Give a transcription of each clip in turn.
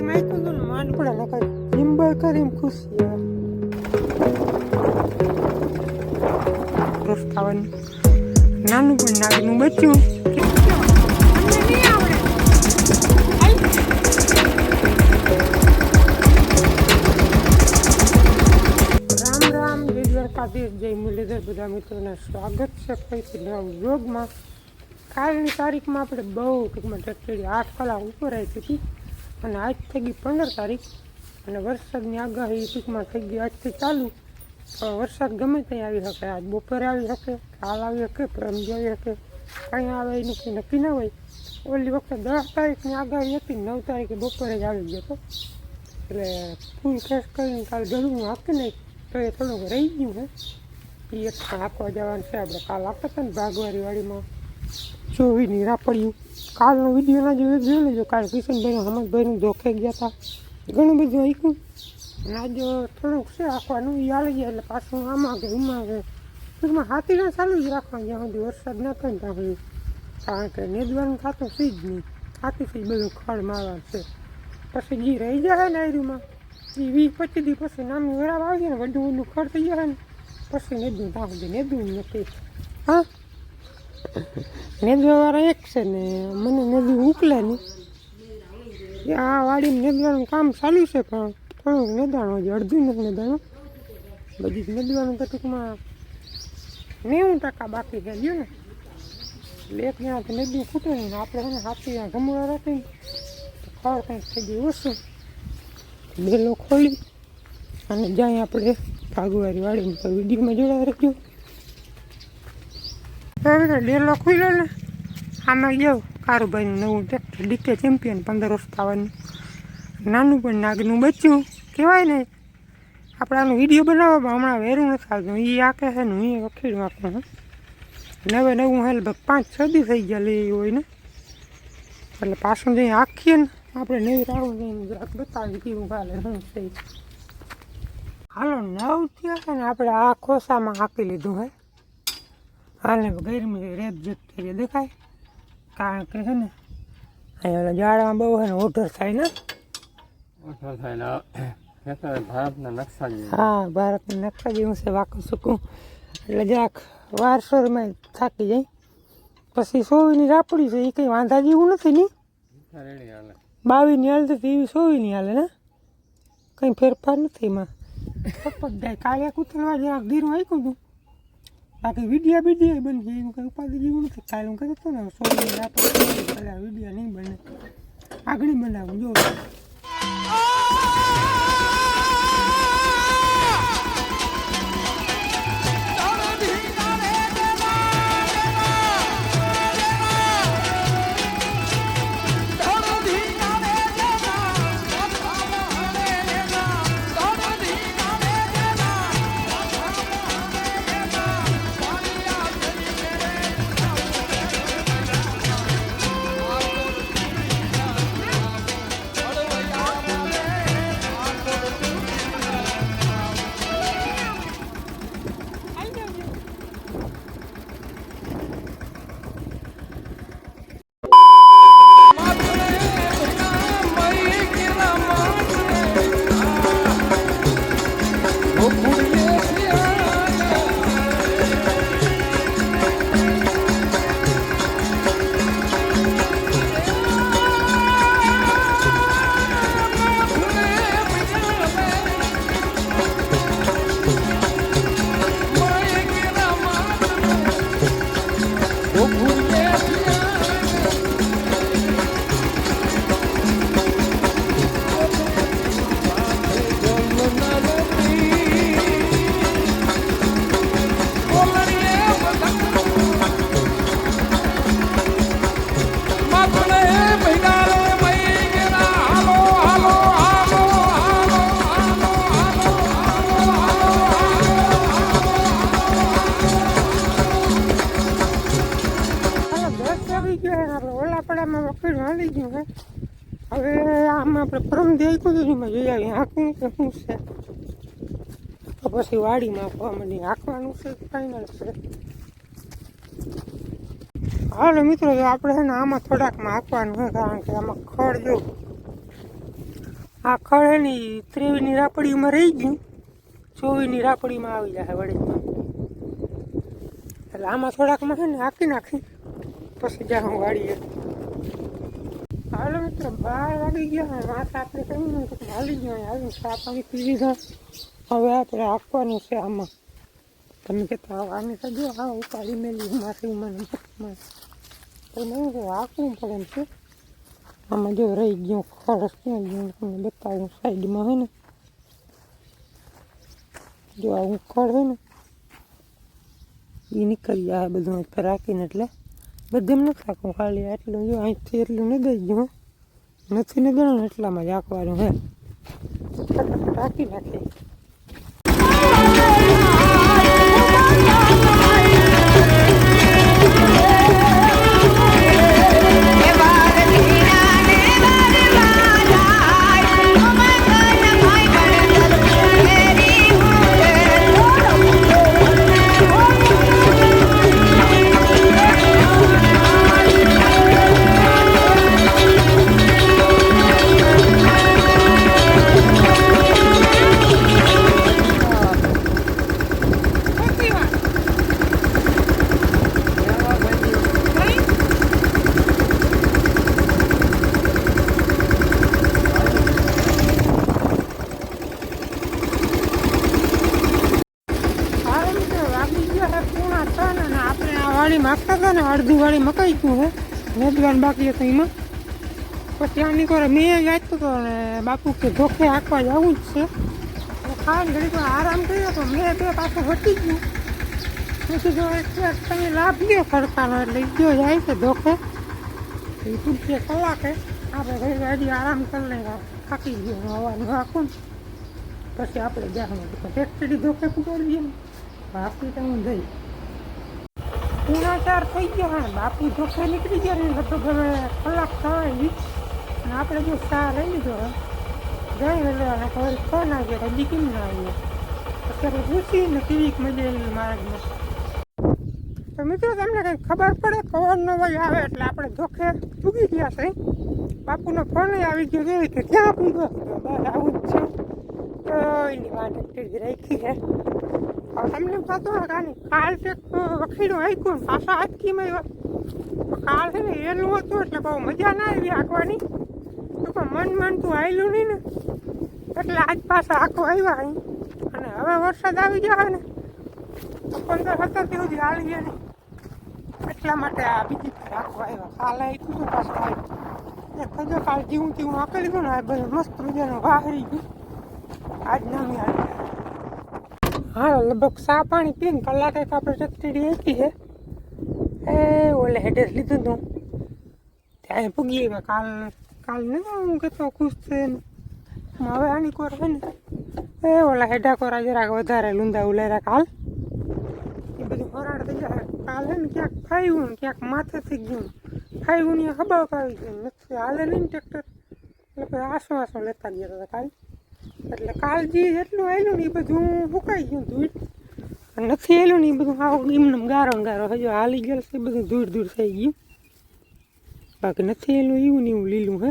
વાડીમાં આપ્યું હતું ને માન પડે ને કઈ હિંબર કરીને ખુશી આવે રસ્તાવાનું નાનું પણ નાગનું બચ્યું અમને નહીં આવડે રામ રામ જય દ્વારકાધીશ જય મુરલીધર બધા મિત્રોને સ્વાગત છે ફરીથી નવા વ્લોગમાં કાલની તારીખમાં આપણે બહુ ટૂંકમાં ટેક્ટરી આઠ કલાક ઉપર આવી હતી અને આજ થઈ ગઈ પંદર તારીખ અને વરસાદની આગાહી ટૂંકમાં થઈ ગઈ આજથી ચાલુ. તો વરસાદ ગમે ત્યાં આવી શકે, આજ બપોરે આવી શકે, કાલ આવી શકે, પરમ આવી શકે. કંઈ આવે એનું કંઈ નક્કી ના હોય. ઓલી વખતે દસ તારીખની આગાહી હતી, નવ તારીખે બપોરે જ આવી ગયો હતો. એટલે ફૂલ ખેસ કરીને કાલ ગળું હાંકી નહીં તો એ થોડુંક રહી ગયું હે. એ એક પણ આપવા જવાનું છે, આપણે કાલ આપતા હતા ને ભાગવારી વાડીમાં ચોવીની રાપડ્યું કાલનો વીડિયો ના જોયો જોઈ લેજો કાલ કિશનભાઈનું હમદભાઈનું ધોખે ગયા હતા ઘણું બધું આખ્યું અને આજે થોડુંક છે આખવાનું એ આવી ગયા એટલે પાછું આમાં કે ઉમાં કે ટૂંકમાં હાથીના ચાલુ જ રાખવા જ્યાં સુધી વરસાદ ન થાય ત્યાં સુધી. કારણ કે નેદવાનું થતું છે જ નહીં. હાથીથી બધું ખડ મારવાનું છે. પછી જે રહી જાય ને એરીમાં એ વીસ પચીસ દી પછી નામનું વેરાવ આવી ને વધુ વધુ ખડ થઈ જાય ને. પછી નેદું ત્યાં સુધી નેદું નથી. હા? નેદવાવાળા એક છે ને, મને નદી ઉકલે નહીં આ વાડી નેદવાનું કામ ચાલુ છે, પણ થોડુંક નેદાણું હજી અડધું નથી નેદાણું. બધી જ નેદવાનું તો ટૂંકમાં નેવું ટકા બાકી છે ગયું ને. એટલે એક જણા તો નદી ખૂટે ને આપણે એને હાથી ગમડા રાખીને ખબર કંઈક થઈ ગયું ઓછું બેલો ખોલી અને જાય આપણે ભાગવારી વાળીને તો વિડીયોમાં જોડાઈ રહેજો હવે ડેલો ખુલ્યો ને આમાં ગયો કારુભાઈનું નવું ટ્રેક્ટર ડીકે ચેમ્પિયન પંદર વર્ષ નાનું પણ નાગનું બચ્ચું કહેવાય ને. આપણે આનો વીડિયો બનાવવામાં હમણાં વેરું નથી આવતું. એ આ કહે છે ને, હું એ વખીડ નાખું નવે નવું હે ભાઈ પાંચ છ દી થઈ ગયા એ હોય ને. એટલે પાછું જઈને આખીએ ને. આપણે નવી રાહુલ જઈને જરાક બતાવી કેવું ગાલે શું થઈ હાલો, નવ થયા છે ને, આપણે આ ખોસામાં હાંકી લીધું હે. હાલે ગરમી રેત થઈ દેખાય. કારણ કે છે ને અહીંયા ઝાડમાં બહુ છે ને ઓઢર થાય ને. ઓઠર થાય ને ભારતના નકશાજી. હા ભારતનું નકશાજી હું છે વાકું સૂકું એટલે જરાક વારસોરમાં થાકી જાય. પછી સોવીની રાપડી છે એ કંઈ વાંધા જેવું નથી ને. બાવીની હાલતી હતી એવી સોવીની હાલે ને. કંઈ ફેરફાર નથી એમાં. કાલે કૂતરવા જરાક ધીરું આવ્યું હતું બાકી વિડીયા બીડિયા બની જાય એવું કંઈ ઉપાધિ જેવું નથી. કાલે હું હતો ને સોવીની રાપડી પેલા વિડીયા નહીં બને. આગળ બનાવું, જો. આમાં હતું એમાં જોઈ આવીએ હાંકવું કે શું છે? તો પછી વાડીમાં આપવા મને હાંકવાનું છે ફાઇનલ છે? હાલો મિત્રો આપણે છે ને આમાં થોડાકમાં હાંકવાનું છે, કારણ કે આમાં ખડ જો આ ખડ એની ત્રેવીની રાપડીમાં રહી ગયું. ચોવીની રાપડીમાં આવી જાય વડીમાં એટલે આમાં થોડાકમાં છે ને હાંકી નાખી. પછી જાઉં વાળીએ હાલો મિત્ર બાર વાગી ગયા વાત આપણે કહ્યું ને તો હાલી ગયા આવી ચા પાણી પી લીધા. હવે આપણે આપવાનું છે આમાં. તમે કહેતા આને તો જો હા ઉપાડી મેલી માથી મને તો નહીં તો હાંકવું પડે એમ છે. આમાં જો રહી ગયો, ખરસ ક્યાં ગયું તમને બતાવું, સાઈડમાં હોય ને. જો આ ઉખડ હોય ને એ નીકળી જાય બધું રાખીને એટલે. બધે એમ નથી આખું ખાલી આટલું જો, અહીંથી એટલું નહીં દઈ ગયું નથી ને ગણું એટલામાં જ આંકવાનું હે. ફટાફટ નાખીએ અડધી વાડી મકાઈ ગયું છે વેદવાન બાકી હતું એમાં પછી આની કોરે મેં જાતું હતો ને બાપુ કે ધોખે આંકવા જવું જ છે અને ખાઈને ઘડીક વાર આરામ કર્યો તો મેં બે પાછું વટી ગયું મેં કીધું એટલે તમે લાભ લ્યો ખડકાનો એટલે ઈ ગયો જાય છે ધોખે એ પૂછીએ કલાકે આપણે ઘડી વાર હજી આરામ કરી લઈએ થાકી ગયો હવાનું આખું ને પછી આપણે જાણ ફેક્ટરી ધોકે પકડીએ ને બાપી તો હું જઈ પૂણા થઈ ગયા હોય બાપુ જોખે નીકળી ગયા ને, લગભગ હવે કલાક થવાય અને આપણે જો ચા લઈ લીધો એટલે અને ખબર ફોન આવી ગયો, હજી કેમ ના આવ્યો. અત્યારે પૂછીને કેવીક મજા આવી માર્ગમાં તો મિત્રો, તમને કંઈ ખબર પડે? કવરનો વય આવે એટલે આપણે ધોખે ચૂકી ગયા છે. બાપુનો ફોન આવી ગયો કેવી કે ક્યાં પૂગ્યો બસ આવું જ છે. તો વાત એટલી રાખી છે. તમને થતું હોય કાની કાલ તે વખીડું હાઈકું ને પાછા હાથકીમાં આવ્યા કાલ છે ને એનું હતું એટલે બહુ મજા ના આવી હાંકવાની. તો પણ મન મન તું હાલ્યું નહીં ને. એટલે આજ પાછા હાંકવા આવ્યા અહીં. અને હવે વરસાદ આવી ગયા ને પંદર સત્તર જ હાલી ગયા નહીં એટલા માટે આ બીજી હાંકવા આવ્યા. કાલ આવી તું પાછું આવ્યું એક ખજો કાલ જીવું જીવું હાંકી લીધું ને, આ બધું મસ્ત મજાનું વાહરી ગયું. આજ નામી આવી હા, લગભગ સા પાણી પીને કલાક આપણે ચકચડી આપી છે એ ઓલે હેડેસ લીધું હતું ત્યાં પૂગી ગયા કાલ કાલ ને હું કેતો ખુશ થઈને હવે આની કોર છે ને. એ ઓલા હેડા કોરા જરાક વધારે લૂંદા ઉલેરા કાલ. એ બધું ફરાડ થઈ જાય કાલ હે ને ક્યાંક ફાયું ને ક્યાંક માથે થઈ ગયું. ફાયું ને હબાવ આવી ગયું. નથી, હાલે નહીં ટ્રેક્ટર. એટલે આસો આસો લેતા ગયા હતા કાલ. એટલે કાળજી એટલું આવેલું ને એ બધું સુકાઈ ગયું ધૂળ. નથી આવેલું ને એ બધું આવું એમને ગારો ગારો. હજુ હાલી ગયેલું છે બધું ધૂળ ધૂળ થઈ ગયું. બાકી નથી આવેલું એવું ને એવું લીલું હે.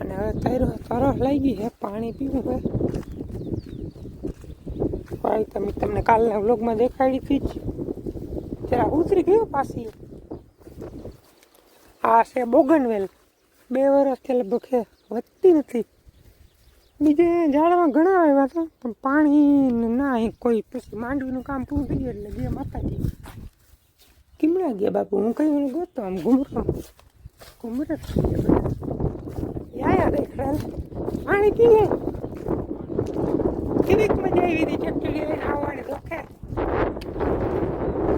અને હવે તરો તરસ ગઈ હે, પાણી પીવું હે. ભાઈ, તમે તમને કાલના વ્લોગમાં દેખાડી હતી જ જરા ઉતરી ગયું પાછી. આ છે બોગનવેલ. બે વર્ષથી લગભગ વધતી નથી. બીજે ઝાડમાં ઘણા આવ્યા હતા, પણ પાણી ને કોઈ પછી માંડવીનું કામ પૂરું થઈ ગયું એટલે ગયા માતાજી. કીમડા ગયા બાપુ, હું કઈ હું ગોતો આમ ઘુમરો. ઘુમરો યા ખરા પાણી પીએ કેવીક મજા આવી હતી ચટકી આવવાની ધોખે.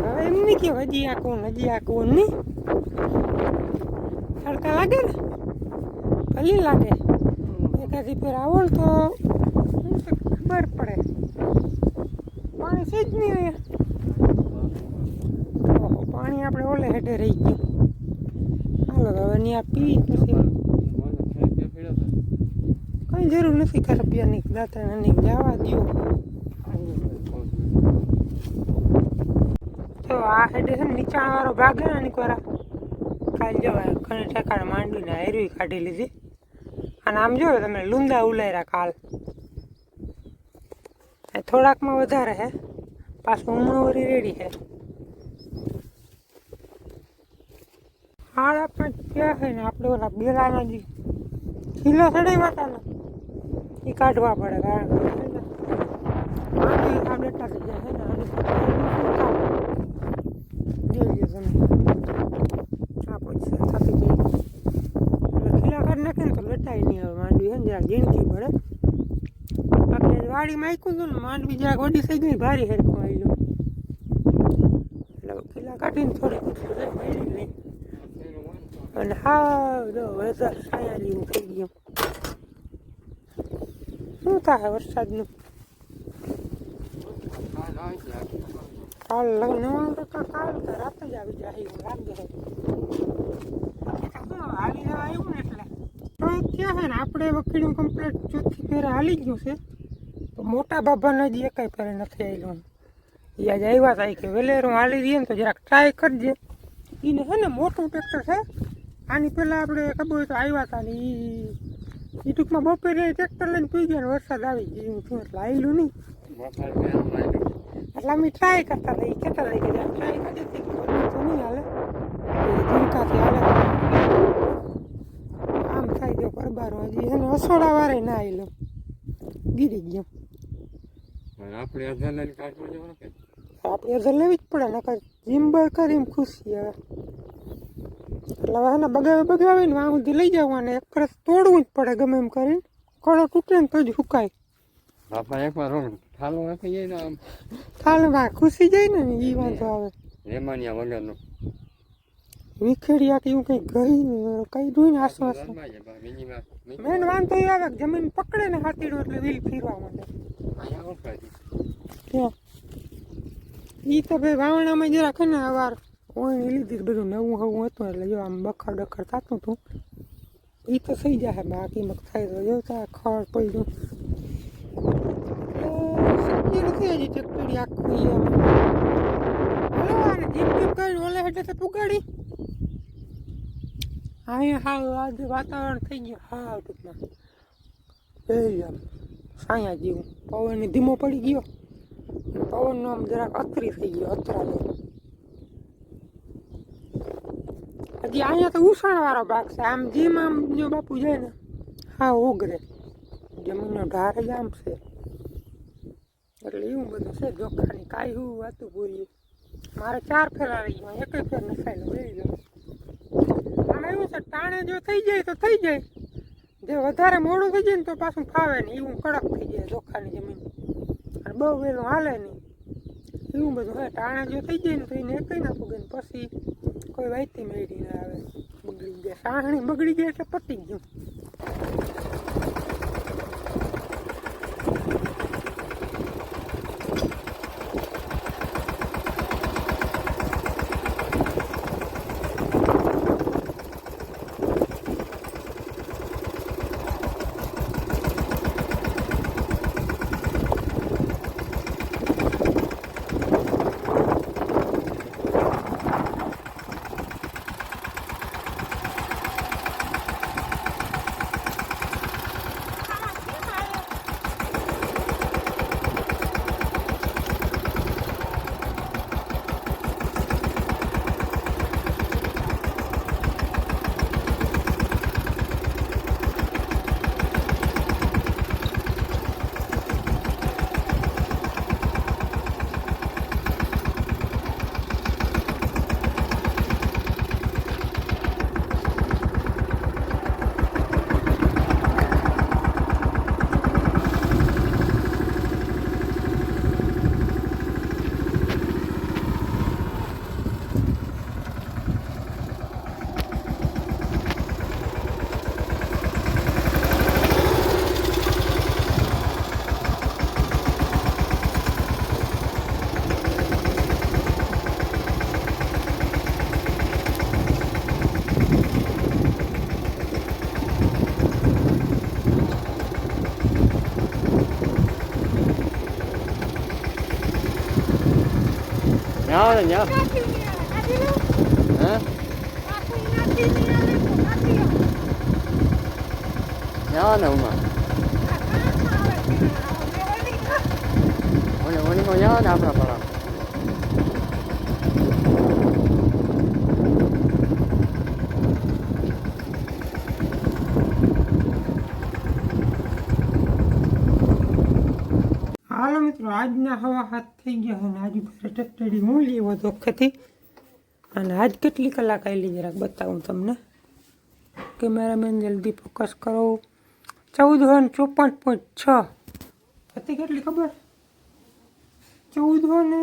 હવે એમ નહીં કે હજી આ કોણ હજી આ કોણ નહીં. તડકા લાગે ને? ભલી લાગે. એકાદી ફેર આવડ તો શું ખબર પડે. પાણી છે જ નહીં અહીંયા. પાણી આપણે ઓલે હેઠે રહી ગયું. હાલો હવે ત્યાં પી પછી. કઈ જરૂર નથી કરપિયાની દાંતરાની જવા દો તો આ હેડે છે ને નીચાણવાળો ભાગ ને કોરા. કાલ જવાય ઘણી ઠેકાણે માંડવીને હેરવી કાઢી લીધી. અને આમ જોયો તમે લુંદા ઉલાયરા કાલ. એ થોડાકમાં વધારે હે. પાછું હમણાં વળી રેડી હે. હાડ આપણે ક્યાં છે ને, આપણે ઓલા બેલાના જે ખીલો ચડાવ્યા હતા ને, એ કાઢવા પડે કારણ કે છે ને, આ બેટા થઈ જાય છે ને, આની જોઈએ તમે આ પોઝિશન થતી જાય એટલે ખીલા કાઢી નાખે ને તો લટાઈ નહીં હવે માંડવી છે ને જરા ઝીણકી પડે વાડીમાં આખ્યું હતું ને માંડવી જરાક વડી થઈ ગઈ ભારી હેરખું આવી ગયો એટલે ખીલા કાઢીને નહીં અને હા, જો વરસાદ છાયા જેવું થઈ ગયું. શું થાય વરસાદનું? કાલ નવાણું ટકા કાલ રાતે જ આવી એવું લાગે તો હાલી આવ્યું ને એટલે. તો ક્યાં છે ને, આપણે વકીલું કમ્પ્લેટ ચોથી ફેરે હાલી ગયું છે. તો મોટા બાબાને હજી એકાઈ પર નથી આવેલું એ આજે આવ્યા ઈ કે વેલેરું હાલી દઈએ ને તો જરાક ટ્રાય કરજે. એને છે ને મોટું ટ્રેક્ટર છે. આની પહેલાં આપણે ખબર હોય તો આવ્યા હતા ને એ ટૂંકમાં બપોરે ટ્રેક્ટર લઈને પી ગયા વરસાદ આવી ગયો. એવું થયું એટલે આવેલું નહીં. એટલે અમે ટ્રાય કરતા હતા. એ કહેતા હતા કે ટ્રાય કરી હતી તો નહીં હાલે. હાલે. આમ થાય જો પરબારો. હજી એને અસોડા વારે ના આવેલો ગીરી ગયો. આપણે અજાને કાઢવા જવાનું કે આપણે અધર લેવી જ પડે નકર કરી એમ ખુશી આવે. એટલે હવે એને બગાવે ને વાં સુધી લઈ જવું એક ફરસ તોડવું જ પડે ગમે એમ કરીને. કળો તૂટે ને તો જ હુકાય. બાપા એકવાર ઠાલો નાખી જાય ને આમ. થાલે વાં ખુશી જાય ને એ વાંધો આવે. રેમાનિયા વગરનો. વિખેડિયા કે એવું કંઈ ગઈ ને કઈ દઉં ને આસો આસો ઘરમાં છે બા, મિનિમાં મિનિ- વાંધો એ આવે જમીન પકડે ને હાથીડો એટલે વીલ ફીરવા માંડે અહીંયા ઈ તો ભાઈ વાવણામાં જરાક ને અવાર ઓણી લીધી બધું નવું હવું હતું એટલે જો આમ બખર ડખર થતું હતું. ઈ તો થઈ જાય બાકી મગ થાય તો જો ત્યાં ખડ પડ્યું શક્ય નથી હજી ચકડી આખું તો પુગાડી અહીંયા હાવ આજે વાતાવરણ થઈ ગયું હાવ ટૂંકમાં. સાયા જેવું. પવન ધીમો પડી ગયો. પવનનો આમ જરાક અત્રી થઈ ગયો અત્રા જેવો હજી અહીંયા તો ઉષાણવાળો ભાગ છે આમ જેમ આમ જો બાપુ જાય ને હા ઓગરે જમીનનો ઢાર જ આમ છે એટલે એવું બધું છે જોખાની કાંઈ હું વાતું બોલ્યું મારે ચાર ફેરા રહી ગયો એક ફેર નખાયેલો બેસી ગયો આમ એવું છે ટાણે જો થઈ જાય તો થઈ જાય જે વધારે મોડું થઈ જાય ને તો પાછું ફાવે નહીં એવું કડક થઈ જાય જોખાની જમીન અને બહુ વહેલું હાલે નહીં. એવું બધું હે ટાણા જો થઈ જાય ને તો એને કઈ નાખું કે પછી કોઈ વાયતી મેળી ના આવે. બગડી ગયા સાહણી બગડી ગયા એટલે પતી ગયું. ન્યા ન્યા હે જવા ને ઉમાં ઓલે ઓલીમાં જવા ને આપણા પડા હાલો મિત્રો આજના હવા હાથ થઈ ગયા અને આજે ઘરે ટકટડી હું લેવો તો વખતે અને આજ કેટલી કલાક આવેલી જરાક બતાવું તમને. કેમેરામેન જલ્દી ફોકસ કરો. ચૌદ ને ચોપન પોઈન્ટ છ. હતી કેટલી ખબર? ચૌદ ને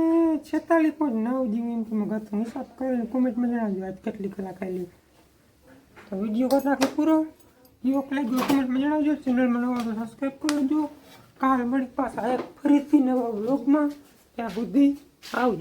છેતાલીસ પોઈન્ટ નવ જેવી એમ તમે ગતો હિસાબ કરીને કોમેન્ટમાં જણાવજો આજ કેટલી કલાક આવેલી તો વીડિયો કરી નાખી પૂરો. વીડિયો લાગ્યો કોમેન્ટમાં જણાવજો. ચેનલમાં નવા તો સબસ્ક્રાઈબ કરી લેજો કાલ મળી પાછા એક ફરીથી નવા બ્લોગમાં ત્યાં સુધી આવજો.